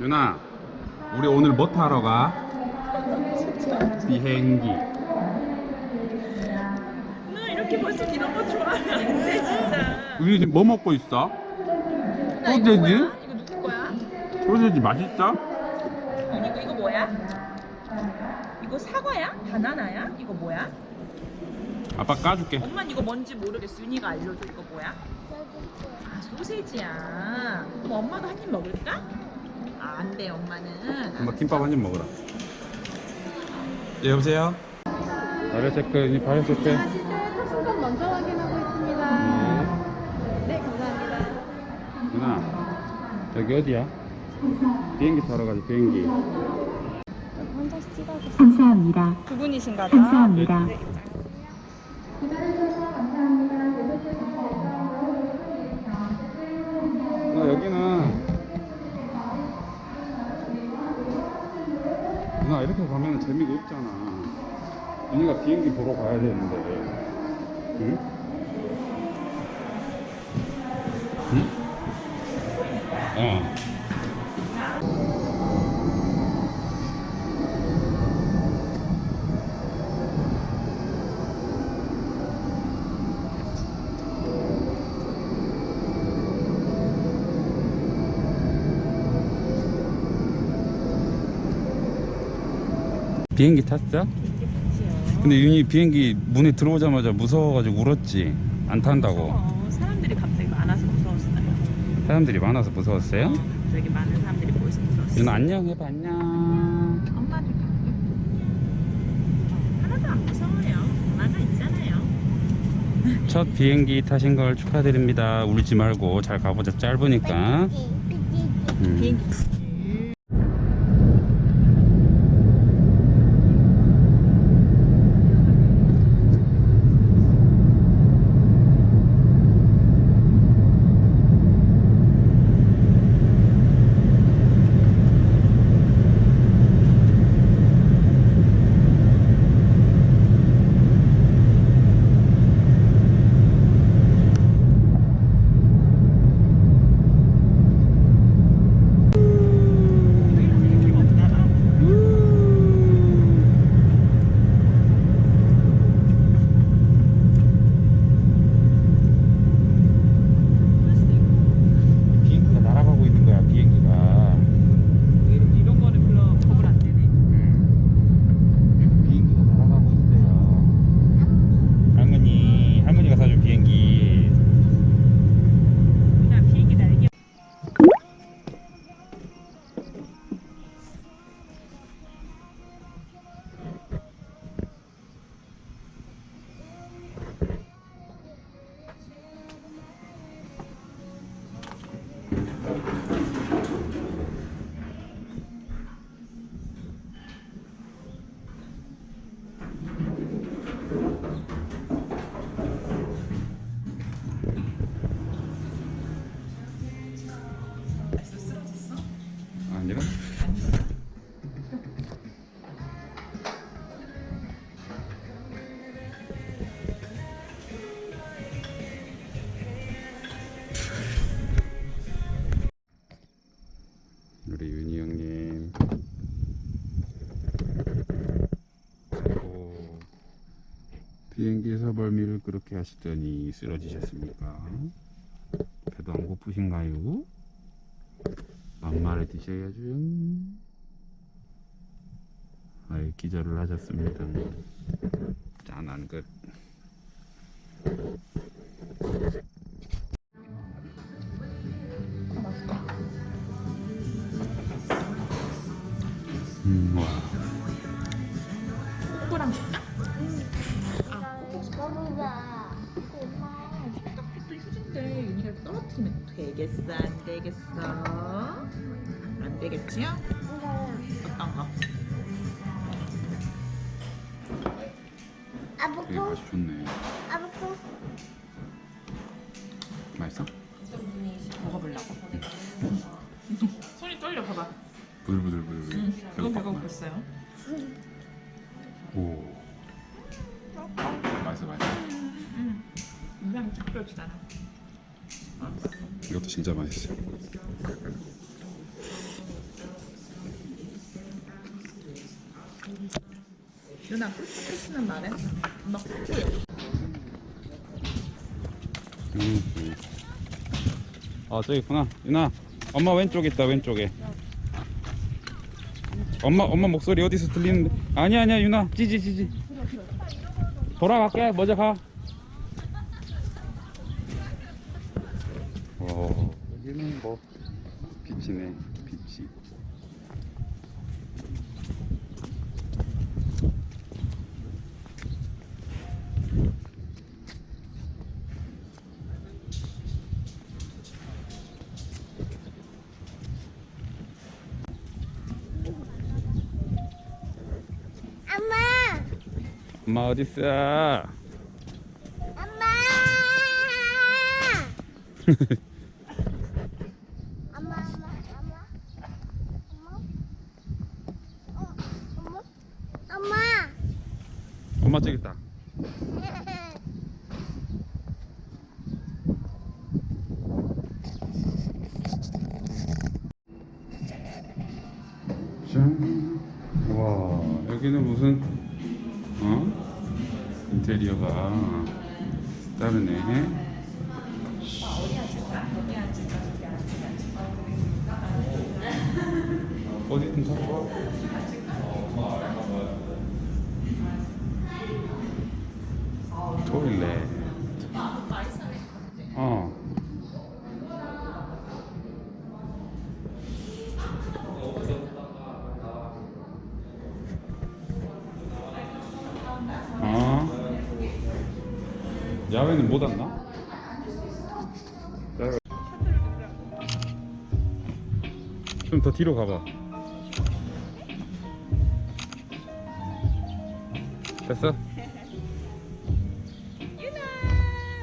유나, 우리 오늘 뭐 타러 가? 비행기. 나 이렇게 벌써 이런 거 좋아하면 안돼 진짜. 우리 지금 뭐 먹고 있어? 나 이거 소세지? 뭐야? 이거 누구 거야? 소세지 맛있어? 이거 이거 뭐야? 이거 사과야? 바나나야? 이거 뭐야? 아빠 까줄게. 엄만 이거 뭔지 모르겠어. 윤희가 알려줘. 이거 뭐야? 아 소세지야. 그럼 엄마도 한 입 먹을까? 아, 안 돼, 엄마는. 엄마 김밥 한 입 먹어라. 예, 여보세요? 발열 체크, 발열 체크. 하실 때 타신권 먼저 확인하고 있습니다. 네, 감사합니다. 유나, 여기 어디야? 비행기 타러 가자, 비행기. 감사합니다. 두 분이신가 봐. 감사합니다. 누 재미가 없잖아. 윤희가 비행기 보러 가야 되는데. 응? 응? 비행기 탔어? 근데 윤희 비행기 문에 들어오자마자 무서워가지고 울었지. 안 탄다고. 어, 사람들이 갑자기 많아서 무서웠어요. 사람들이 많아서 무서웠어요? 되게 많은 사람들이 보여서 무서웠어요. 윤아 안녕 해봐 안녕. 엄마도 하나도 안 무서워요. 엄마가 있잖아요. 첫 비행기 타신 걸 축하드립니다. 울지 말고 잘 가보자. 짧으니까. 음. 비행기 비행기에서 멀미를 그렇게 하시더니 쓰러지셨습니까? 배도 안 고프신가요? 막말을 드셔야죠. 아이 기절을 하셨습니다. 짠한 것. 음, 와. 줄까? 떨어뜨리면 되겠어 안 되겠어? 안 되겠지요? 어떤 거? 되게 아보코, 맛이 좋네. 진짜 맛있어. 누나 꿀피스는 말해? 엄마 꿀피. 아 저기 있구나. 유나 엄마 왼쪽에 있다 왼쪽에. 엄마 엄마 목소리 어디서 들리는데? 아니야 아니야 유나 찌지 찌지. 돌아갈게 먼저 가. 빛이 엄마! 엄마 어딨어 엄마! 엄마, 엄마, 엄마. 엄마? 어, 엄마? 엄마! 엄마 짠. 와, 여기는 무슨, 어? 인테리어가 다르네. 어디든 다 좋아. 야외는 못 왔나? 좀 더 뒤로 가봐. 됐어? 유나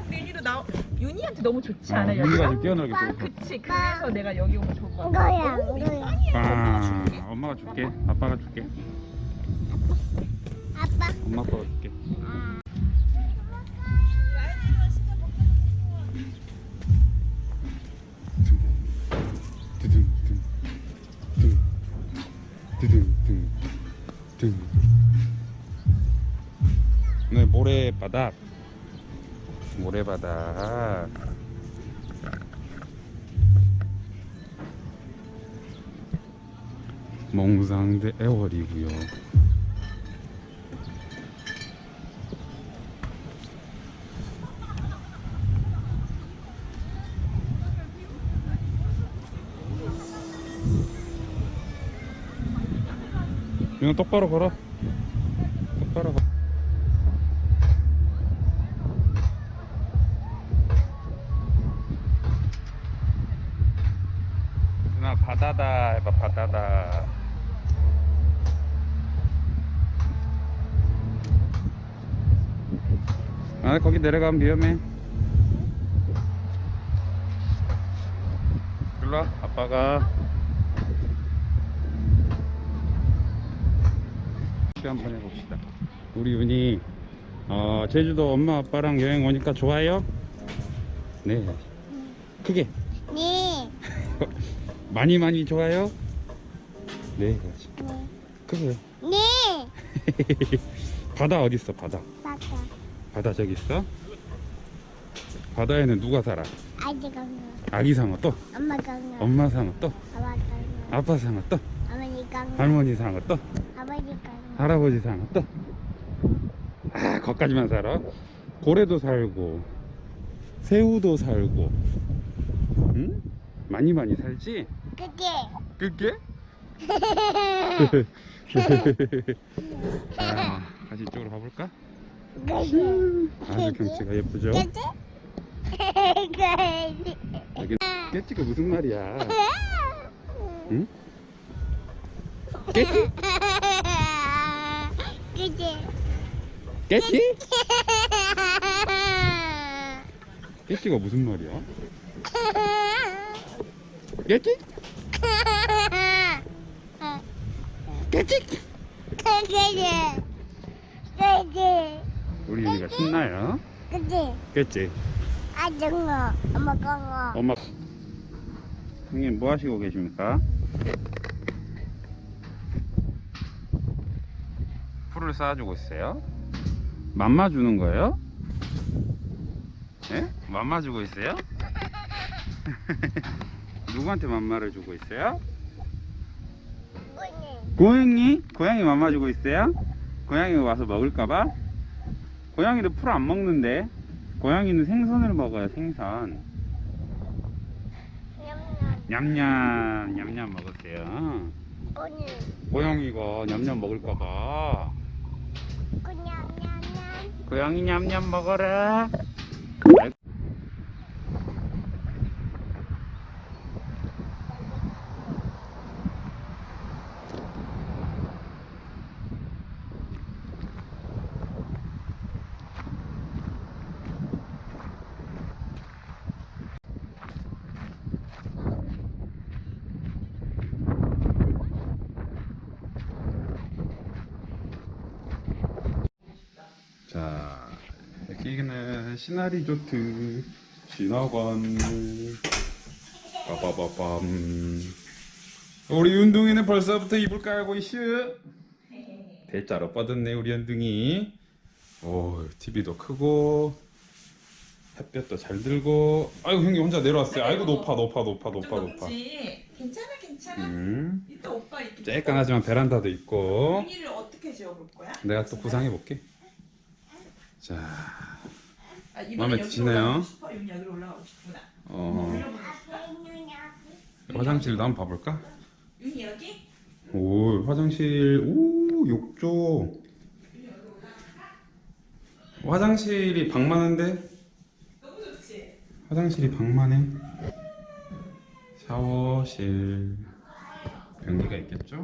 메뉴로 나 윤희한테 너무 좋지 아, 않아 여기가? 좀 뛰어놀게 보고. 그치 그래서 내가 여기 오면 좋을 것 같아. 이거야, 이거야. 아, 엄마가 줄게. 아빠가 줄게. 아빠. 엄마 아 모래바닥. 모래바닥. 몽상대 애월이고요. 이거 똑바로 걸어. 거기 내려가면 위험해. 일로 와 아빠가. 한번 해봅시다. 우리 윤이 어, 제주도 엄마 아빠랑 여행 오니까 좋아요? 네. 크게. 네. 많이 많이 좋아요? 네. 그렇지. 크게. 네. 바다 어디 있어? 바다. 맞아. 바다 저기 있어? 바다에는 누가 살아? 아이디가 아기 상어 또? 엄마가 엄마 상어 또? 아빠가 아빠 상어 또? 어머니가 할머니 상어 또? 아버지가 할아버지 상어 또? 아, 거기까지만 살아? 고래도 살고, 새우도 살고, 응? 많이 많이 살지? 그게 그게? 자, 다시 이쪽으로 가볼까? 그게 아주 경치가 예쁘죠? 여기 깨치가 무슨 말이야? 응? 그게 깨치? 깨치가 무슨 말이야? 깨치? 깨치? 그게 그게 우리 윤이가 신나요? 그게 깨치? 아정어 엄마가 엄마 형님 뭐 하시고 계십니까? 풀을 쌓아주고 있어요? 맘마 주는 거예요? 예? 맘마 주고 있어요? 누구한테 맘마를 주고 있어요? 고양이? 고양이 맘마 주고 있어요? 고양이가 와서 먹을까봐? 고양이도 풀 안 먹는데 고양이는 생선을 먹어요 생선 냠냠. 냠냠 냠냠 먹으세요 꼬니. 고양이가 냠냠 먹을까봐 꼬냠냠냠. 고양이 냠냠 먹어라 자, 시나리조트. 진화관 빠바바밤. 우리 운동이는 벌써부터 이불 깔고 있슈. 대자로 뻗었네 우리 운동이. 오 TV도 크고 햇볕도 잘 들고. 아이고 형님 혼자 내려왔어요. 아이고 높아 높아 높아 높아 높아. 높지. 괜찮아 괜찮아. 음. 이따 오빠 이렇게. 쬐깐하지만 베란다도 있고. 여기를 어떻게 지어볼 거야? 내가 또 구상해 볼게. 자 아, 마음에 드시나요? 올라가고 싶어? 윤 여기로 올라가고 싶구나. 어, 올려보고 싶다. 화장실도 한번 봐볼까? 윤이 여기? 오 화장실 오 욕조 화장실이 방 많은데 너무 좋지. 화장실이 방 많네 샤워실 변기가 있겠죠?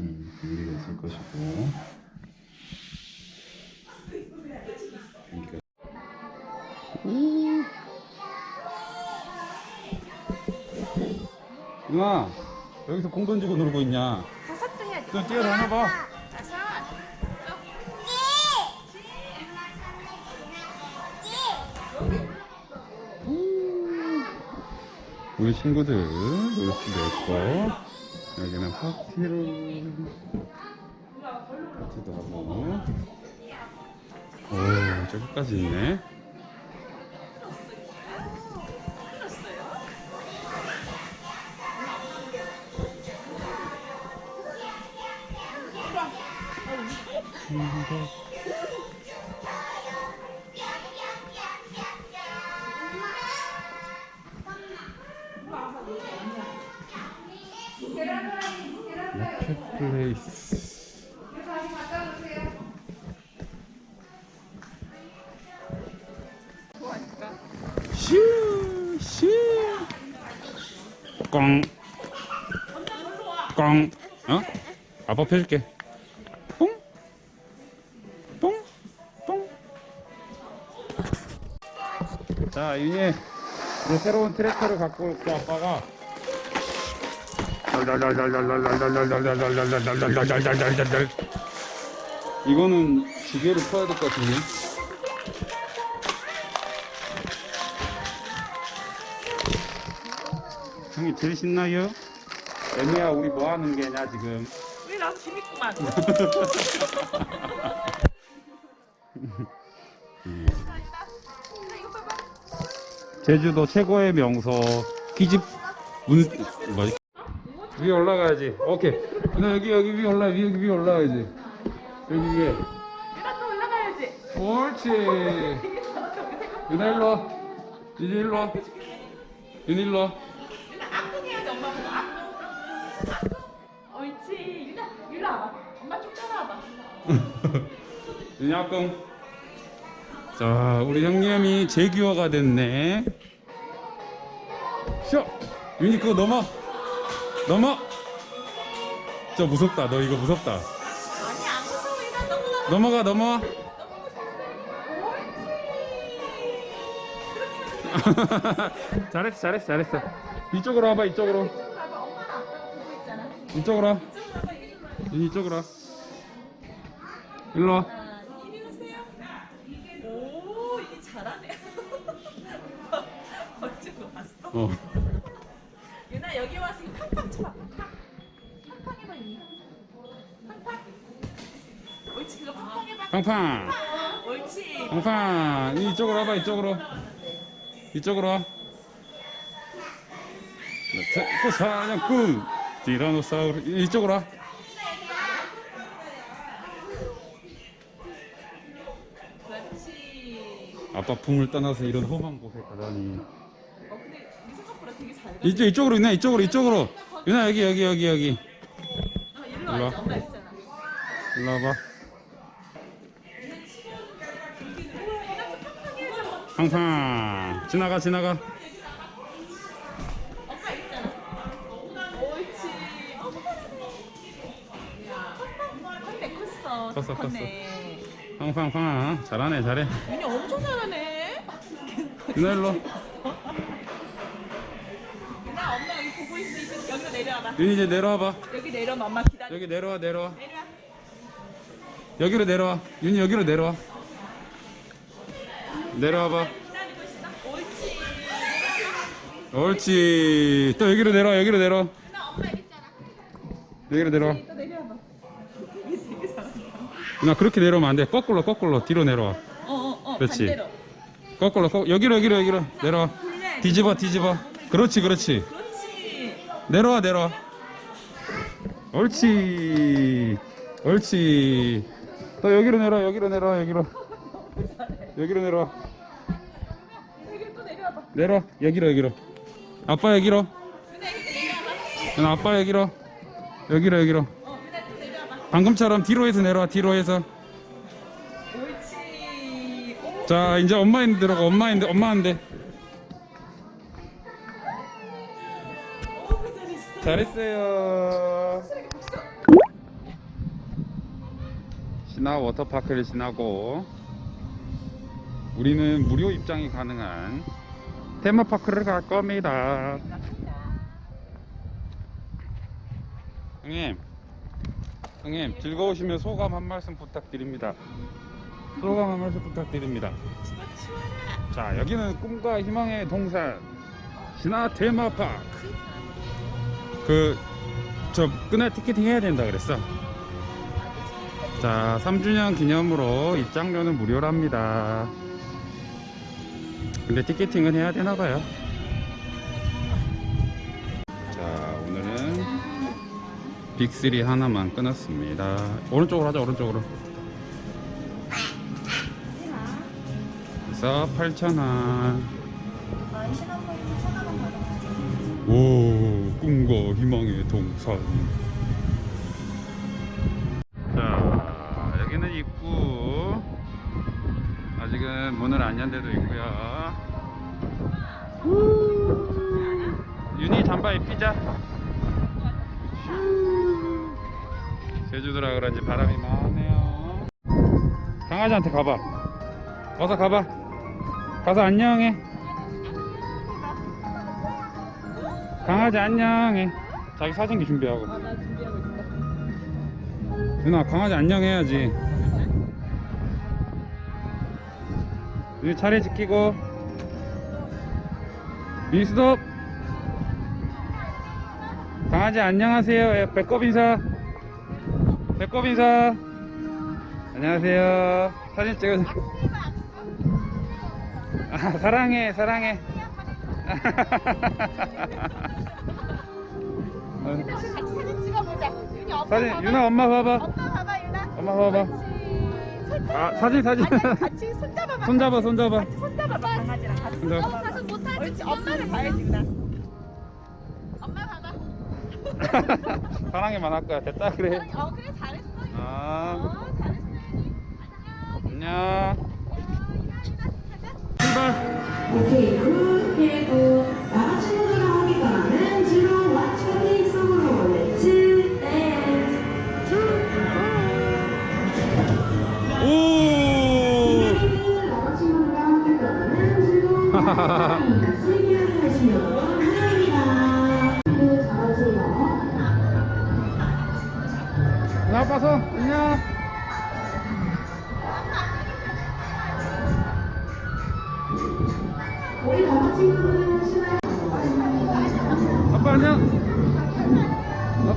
음 변기가 있을 것이고 변기가 오. 누나 여기서 공 던지고 놀고 있냐? 다섯 도 해야지. 좀 뛰어다녀봐. 다섯. 우리 친구들 놀 수도 있고 여기는 파티를 파티도 하고. 오 저기까지 있네 꽝 꽝. 어? 아빠 펴줄게. 뽕. 뽕. 뽕. 자, 윤희. 이제 새로운 트랙터를 갖고 올게, 아빠가. 이거는 기계로 퍼야 될 것 같은데. 제일 신나요? 애미야 우리 뭐 하는 게냐 지금? 우리 나도 재밌구만. 제주도 최고의 명소 기집 문 뭐지? 위에 올라가야지. 오케이. 나 여기 여기 위에 올라 위 여기 위에 올라가야지. 여기 위에. 유나 또 올라가야지. 옳지. 유나 일로 와. 이제 일로 와. 윤 일로 옳지. 유나 유나 와봐. 엄마 쭉 따라와봐. 아끔. 자, 우리 형님이 제규어가 됐네. 쇼! 윤이 그거 넘어! 넘어! 저 무섭다. 너 이거 무섭다. 아니 안 무서워 유나 넘어가. 넘어가, 넘어와. 잘했어, 잘했어, 잘했어. 이쪽으로 와봐, 이쪽으로. 이쪽으로 와. 이쪽으로 와. 일로 와. 이리 오세요. 오, 이게 잘하네. 어쩌고 봤어? 어. 유나 여기 와서 이 팡팡 쳐봐. 팡팡. 팡팡 해봐. 팡팡. 옳지. 그거 팡팡 해봐 팡팡 옳지 팡팡 이쪽으로 와봐 이쪽으로 이쪽으로 와그 사냥꾼 티라노사우루 이쪽으로 와. 아빠 붕을 떠나서 이런 험한 곳에 가다니. 이쪽 이쪽으로 유나 이쪽으로 이쪽으로. 유나 여기 여기 여기 여기. 어, 일로 와. 일로 와봐. 팡팡 지나가 지나가 컸어 컸어, 컸네. 팡팡팡 잘하네 잘해. 윤이 엄청 잘하네. 유나 일로. 나 엄마 여기 보고 있으니까 여기로 내려와봐. 윤이 이제 내려와봐. 여기 내려오면 엄마 기다려. 여기 내려와 내려와. 내려와. 여기로 내려와. 윤이 여기로 내려와. 내려와봐. 기다리고 있어? 옳지. 옳지. 또 여기로 내려와 여기로 내려와. 나 엄마 여기 있잖아. 여기로 내려와 또 내려와봐 이게 되게 잘한다 누나 그렇게 내려오면 안돼. 거꾸로 거꾸로 뒤로 내려와. 어어어 그렇지. 반대로. 거꾸로 거, 여기로 여기로 여기로 내려와. 돌려야지. 뒤집어 뒤집어. 그렇지 그렇지. 그렇지. 내려와 내려와. 옳지. 옳지. 또 여기로 내려와 여기로 내려와 여기로. 여기로 내려와. 여기 또 내려와봐 내려와 여기로 여기로. 아빠 여기로. 누나 아빠 여기로. 여기로 여기로. 어 방금처럼 뒤로 해서 내려와 뒤로 해서. 옳지 오 자 이제 엄마 인데 들어가 엄마 인데 엄마 인데. 오, 잘했어 잘했어요. 신화 워터파크를 지나고 우리는 무료 입장이 가능한 테마파크를 갈 겁니다. 형님 형님 즐거우시면 소감 한 말씀 부탁드립니다. 소감 한 말씀 부탁드립니다. 자 여기는 꿈과 희망의 동산 신화 테마파크 그저 그날 티켓팅 해야 된다 그랬어. 자 3주년 기념으로 입장료는 무료랍니다. 근데 티켓팅은 해야 되나봐요 빅3 하나만 끊었습니다. 오른쪽으로 하자 오른쪽으로. 그래서 8,000원. 오 꿈과 희망의 동산 강아지한테 가봐. 어서 가봐. 가서 안녕해. 강아지 안녕해. 자기 사진기 준비하고. 있어. 누나 강아지 안녕해야지. 윤희 차례 지키고. 윤희 스톱 강아지 안녕하세요. 예, 배꼽 인사. 배꼽 인사 안녕하세요. 사진 찍어 아, 사랑해 사랑해. 같이 사진 찍어보자. 윤이 엄마 사진 봐봐. 유나 엄마 봐봐. 엄마 봐봐 유나. 엄마 봐봐. 그렇지. 아 사진 사진. 아니 같이 손 잡아봐. 손 잡아 손 잡아. 같이 손 잡아봐. 강아지랑 같이 손잡아. 어, 가서 못하지. 옳지 엄마를 봐야지 유나. 엄마 봐봐. 사랑해만 할 거야 됐다 그래. 어 그래 잘했어 아어 잘했어 안녕. 출발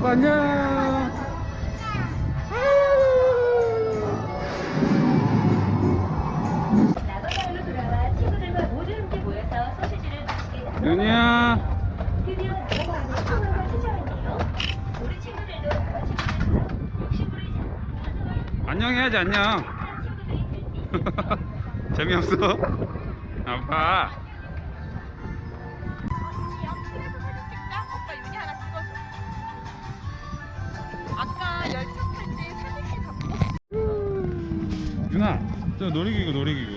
안녕. 윤이야. 안녕 해야지 안녕. 재미없어. 아빠. 저 놀이기구 놀이기구.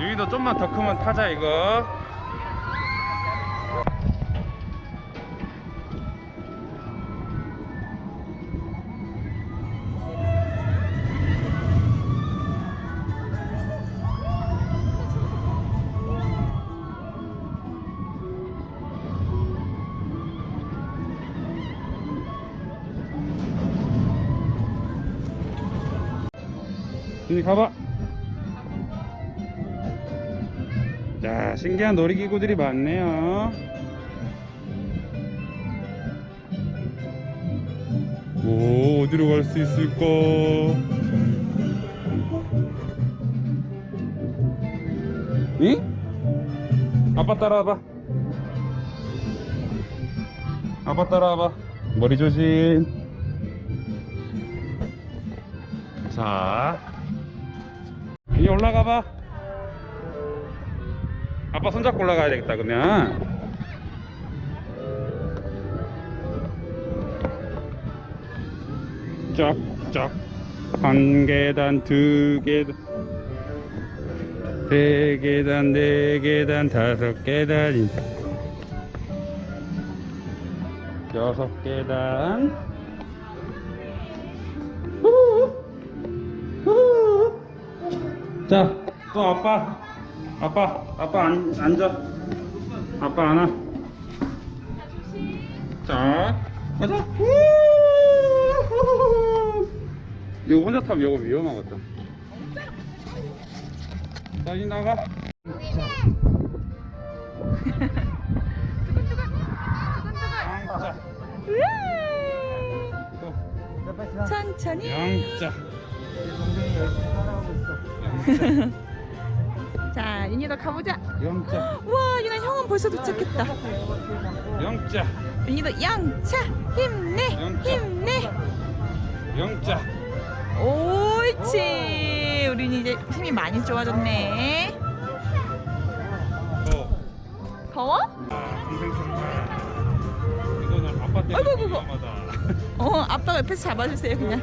윤이도 좀만 더 크면 타자 이거. 윤이 가봐. 자, 신기한 놀이기구들이 많네요. 오, 어디로 갈 수 있을까? 응? 아빠 따라와봐. 아빠 따라와봐. 머리 조심. 자, 올라가 봐. 아빠 손잡고 올라가야 되겠다, 그러면. 쫙쫙. 한 계단, 두 계단, 세 계단, 네 계단, 다섯 계단, 여섯 계단. 자, 또 아빠. 아빠, 아빠 앉, 앉아. 아빠 안아. 자, 가자. 후후. 이거 혼자 타면 이거 위험하겠다. 자, 이제 나가. 자, 윤희도 가보자. 영자. 우와, 윤아 형은 벌써 도착했다. 영자. 윤희도 양차 힘내, 양차. 힘내. 영자. 옳지. 우리 윤희 이제 힘이 많이 좋아졌네. 또. 더워? 아, 아이고, 아이고, 아이고. 어, 아빠가 옆에서 잡아주세요, 그냥.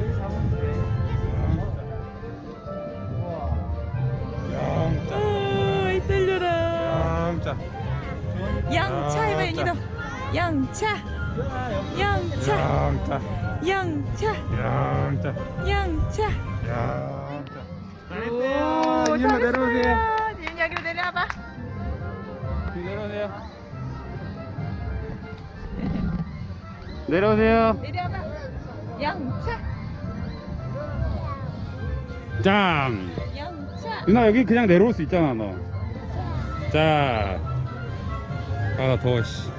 양차 해봐, 윤희도. 양차. 양차. 영자. 양차. 영자. 양차. 영자. 오, 이마 내려오세요. 잘했어요. 윤희 여기로 내려와봐. 내려오세요. 내려오세요. 내려와봐. 양차. 짱. 양차. 누나 여기 그냥 내려올 수 있잖아 너. 자. 아 더워 씨.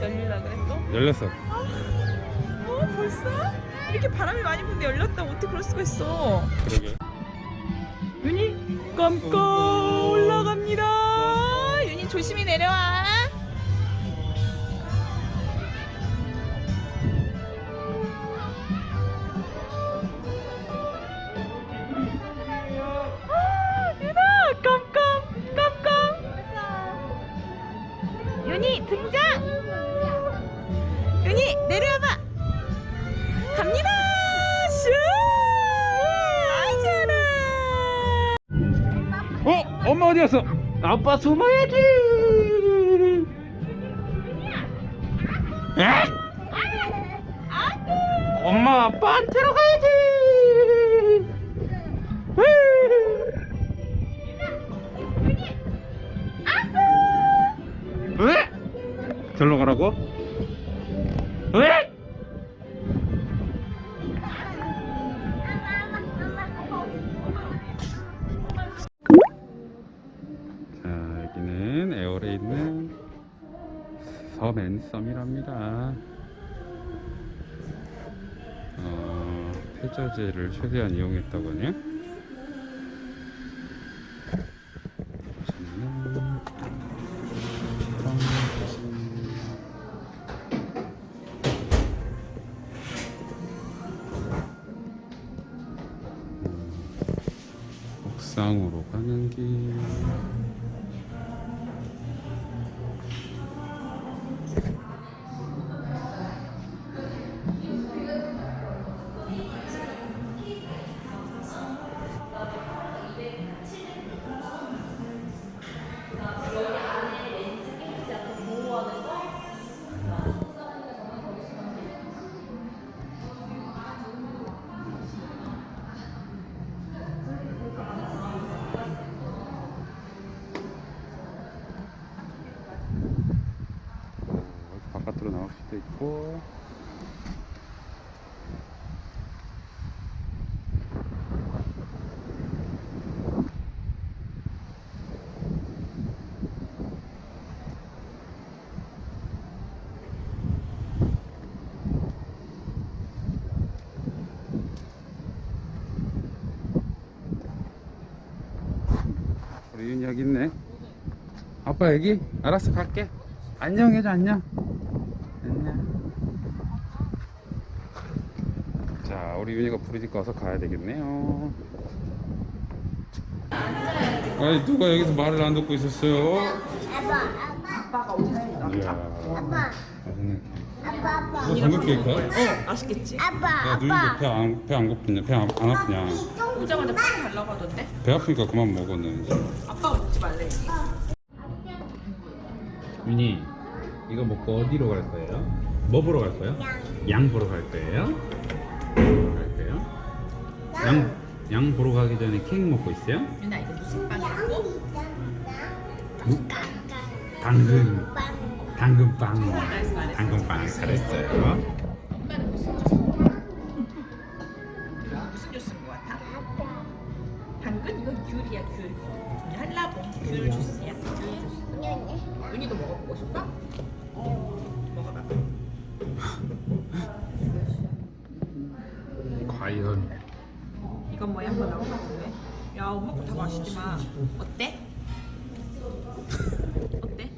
열리려 그랬어? 열렸어. 어, 벌써? 이렇게 바람이 많이 부는데 열렸다. 어떻게 그럴 수가 있어? 그러게. 윤희 깜깜 올라갑니다. 윤희 조심히 내려와. 엄마 어디 갔어? 아빠 숨어야지. 에? 엄마 아빠한테로 가야지. 왜? 절로 가라고? 썸이랍니다. 어, 폐자재를 최대한 이용했다고요. 음, 옥상으로 가는 길. 아빠 여기? 알았어 갈게. 안녕 해줘 안녕. 안녕. 자 우리 윤이가 부르니까 어서 가야 되겠네요. 아니 누가 여기서 말을 안 듣고 있었어요? 아빠 아빠 아빠가 어디 있어? 이야. 아빠. 아빠 아빠 케이크야? 어 맛있겠지? 아빠 야 누이도 배안 배안 고프냐? 배안 아프냐? 오자마자 빵 달라고 하던데? 배 아프니까 그만 먹어 너 이제. 아빠가 먹지 말래. 윤이 이거 먹고 어디로 갈 거예요? 뭐 보러 갈 거예요? 양 보러 갈 거예요? 갈 거예요? 양, 양 보러 가기 전에 케이크 먹고 있어요? 유나 이거 무슨 빵이고? 무, 당근 빵 당근빵. 당근빵 잘했어요 엄마는 무슨 주스? 무슨 주스인 것 같아? 당근? 이건 귤이야 귤. 한라봉. 귤 주스. 윤이도 먹어보고 싶어? 먹어봐. 과연 이건 뭐야? 한번 먹어봐 볼래? 야 엄마 거다 맛있지만 어때? 어때?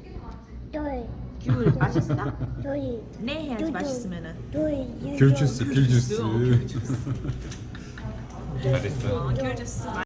둘 귤 맛있어? 둘 네 해야지 맛있으면은. 둘 귤 주스 귤 주스 어, 귤 주스. 잘했어 어, 귤 주스.